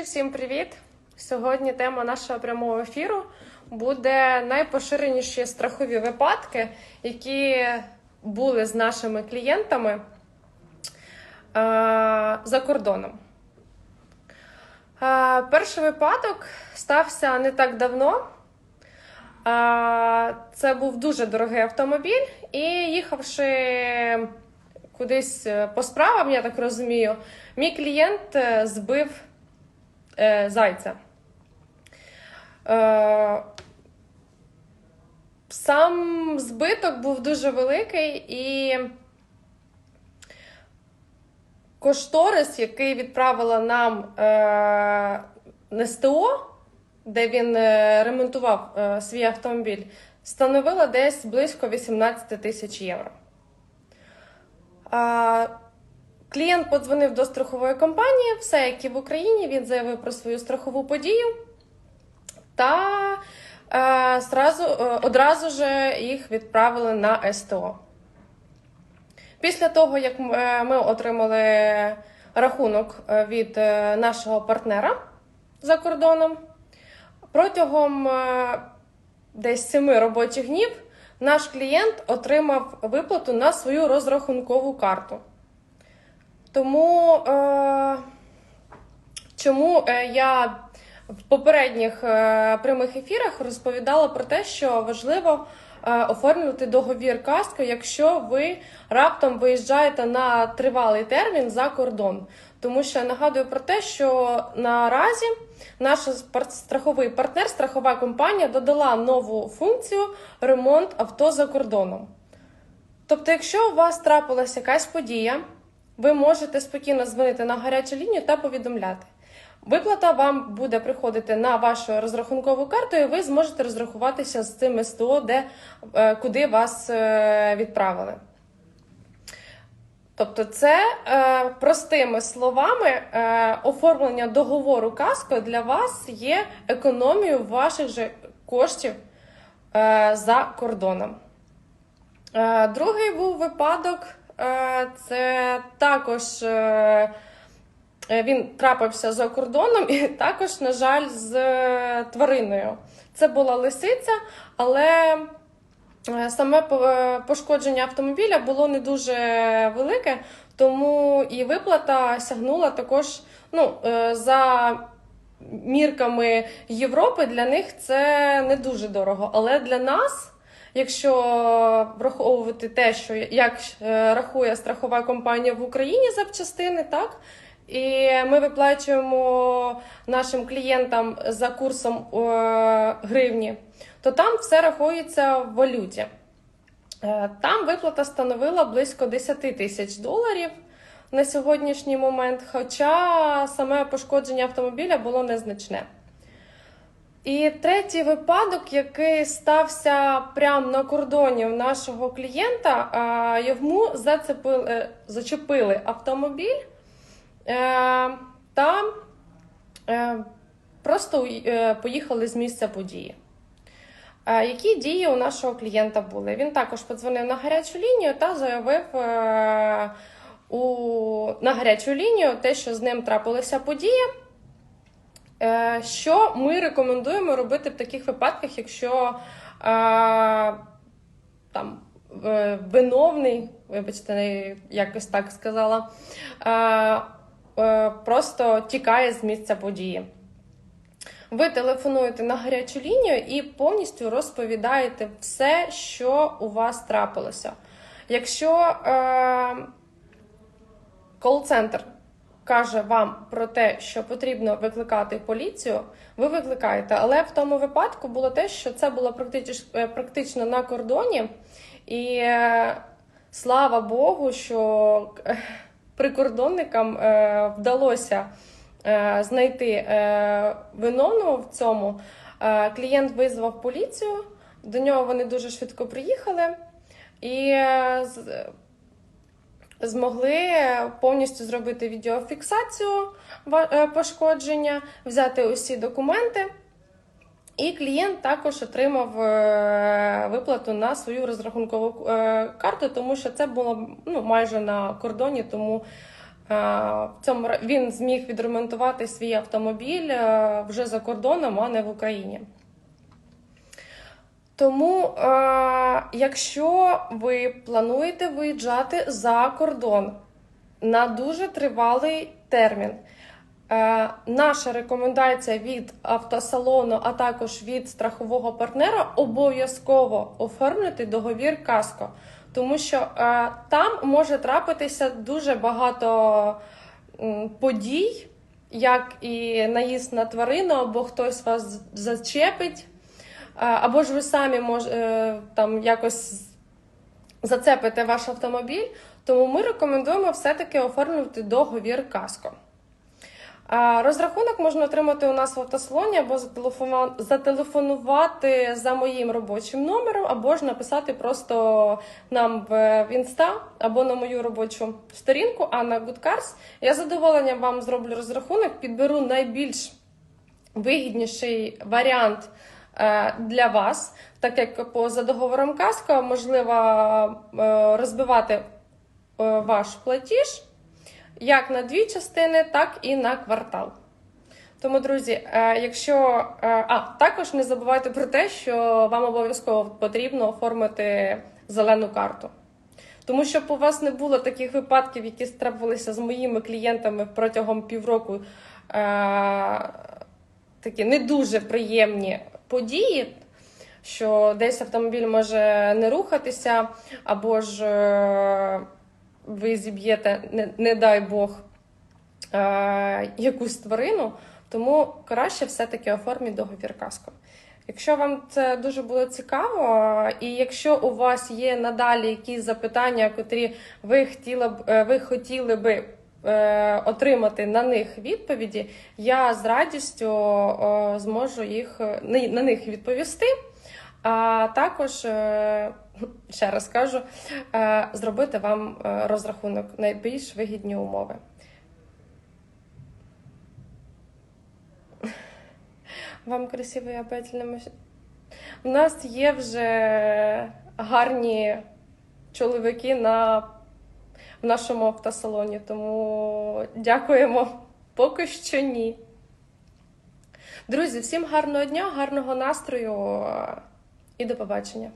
Друзі, всім привіт! Сьогодні тема нашого прямого ефіру буде найпоширеніші страхові випадки, які були з нашими клієнтами е, за кордоном. Е, перший випадок стався не так давно. Е, Це був дуже дорогий автомобіль, і їхавши кудись е, по справам, я так розумію, мій клієнт е, збив е, зайця. Е, сам збиток був дуже великий і кошторис, який відправила нам е, НСТО, де він е, ремонтував е, свій автомобіль, становила десь близько 18 тисяч євро. А, Клієнт подзвонив до страхової компанії, все як і в Україні. Він заявив про свою страхову подію та е, зразу, е, одразу ж їх відправили на СТО. Після того, як е, ми отримали рахунок е, від е, нашого партнера за кордоном, протягом десь 7 робочих днів наш клієнт отримав виплату на свою розрахункову карту. Тому е, чому е, я в попередніх е, прямих ефірах розповідала про те, що важливо е, оформлювати договір каско, якщо ви раптом виїжджаєте на тривалий термін за кордон. Тому що нагадую про те, що наразі наш страховий партнер, страхова компанія додала нову функцію ремонт авто за кордоном. Тобто, якщо у вас трапилася якась подія, ви можете спокійно дзвонити на гарячу лінію та повідомляти. Виплата вам буде приходити на вашу розрахункову карту, і ви зможете розрахуватися з цим СТО, де, е, куди вас е, відправили. Тобто, це е, простими словами оформлення договору каско для вас є економією ваших же коштів за кордоном. Другий був випадок. Е, Це також е, е, він трапився за кордоном, і також, на жаль, з твариною. Це була лисиця, але саме пошкодження автомобіля було не дуже велике, тому і виплата сягнула також ну, за мірками Європи. Для них це не дуже дорого. Але для нас, якщо враховувати те, що як е, рахує страхова компанія в Україні запчастини, так. І ми виплачуємо нашим клієнтам за курсом е, гривні, то там все рахується в валюті. Е, Там виплата становила близько 10 тисяч доларів на сьогоднішній момент, хоча саме пошкодження автомобіля було незначне. І третій випадок, який стався прямо на кордоні у нашого клієнта, йому зацепили, е, зачепили автомобіль е, та е, просто поїхали з місця події. Які дії у нашого клієнта були? Він також подзвонив на гарячу лінію та заявив у, на гарячу лінію те, що з ним трапилася подія. Е, Що ми рекомендуємо робити в таких випадках, якщо е, там е, виновний, вибачте, якось так сказала, просто тікає з місця події? Ви телефонуєте на гарячу лінію і повністю розповідаєте все, що у вас трапилося. Якщо е, кол-центр каже вам про те, що потрібно викликати поліцію, ви викликаєте. Але в тому випадку було те, що це було практично, е, практично на кордоні, і е, слава Богу, що е, прикордонникам вдалося знайти виновного в цьому. Клієнт визвав поліцію, до нього вони дуже швидко приїхали і змогли повністю зробити відеофіксацію е, пошкодження, взяти усі документи. І клієнт також отримав е, виплату на свою розрахункову е, карту, тому що це було ну, майже на кордоні, тому в цьому він зміг відремонтувати свій автомобіль вже за кордоном, а не в Україні. Тому, е, якщо ви плануєте виїжджати за кордон на дуже тривалий термін, е, наша рекомендація від автосалону, а також від страхового партнера обов'язково оформити договір каско, тому що е, там може трапитися дуже багато подій, як і наїзд на тварину, або хтось вас зачепить. Або ж ви самі мож, е, там якось зацепите ваш автомобіль, тому ми рекомендуємо все-таки оформлювати договір каско. Розрахунок можна отримати у нас в автосалоні або зателефонувати за моїм робочим номером, або ж написати просто нам в інста або на мою робочу сторінку Анна Гудкарс. Я з задоволенням вам зроблю розрахунок, підберу найбільш вигідніший варіант для вас, так як по за договором каско можливо е, розбивати е, ваш платіж як на дві частини, так і на квартал. Тому, друзі, е, якщо е, а також не забувайте про те, що вам обов'язково потрібно оформити зелену карту. Тому щоб у вас не було таких випадків, які трапилися з моїми клієнтами протягом півроку, е, такі не дуже приємні події, що десь автомобіль може не рухатися, або ж е, ви зіб'єте, не, не дай Бог, е, якусь тварину, тому краще все-таки оформіть договір каско. Якщо вам це дуже було цікаво, і якщо у вас є надалі якісь запитання, котрі ви хотіли б е, ви хотіли би отримати на них відповіді, я з радістю е, зможу їх е, на, них відповісти. А також е, ще раз кажу, е, зробити вам е, розрахунок найбільш вигідні умови. Вам красивий апетельний маш... У нас є вже гарні чоловіки на в нашому автосалоні, тому дякуємо. Поки що ні. Друзі, всім гарного дня, гарного настрою і до побачення.